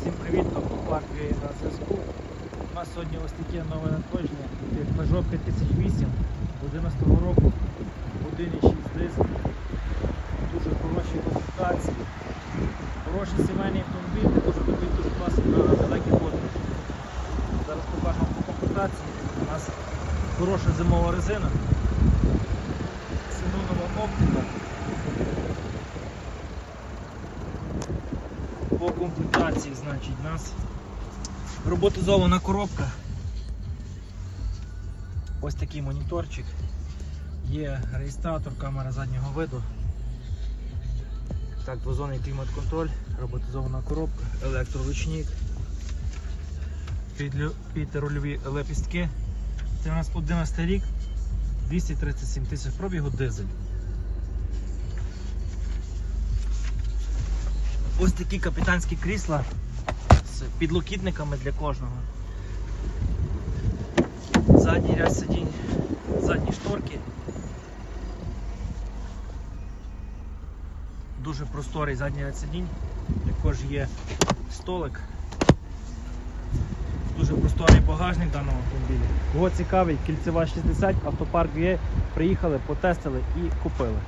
Всім привіт, автопарк на зв'язку. У нас сьогодні ось таке нове надходження. Peugeot 5008 11 року, 1,6 дизель. Дуже хороші комплектації. Хороший сімейний автомобіль, також тобі дуже класний на далекі подорожі. Зараз покажемо по комплектації. У нас хороша зимова резина. Синонова оптика. По комплектації, значить, у нас роботизована коробка. Ось такий моніторчик. Є реєстратор, камера заднього виду. Так, двозонний клімат-контроль, роботизована коробка, електроручник, підрульові лепістки. Це у нас 11 рік, 237 тисяч пробігу дизель. Ось такі капітанські крісла з підлокітниками для кожного. Задній ряд сидінь, задні шторки. Дуже просторий задній ряд сидінь. Також є столик. Дуже просторий багажник даного автомобіля. Кого цікавить, кільцева 60, автопарк є, приїхали, потестили і купили.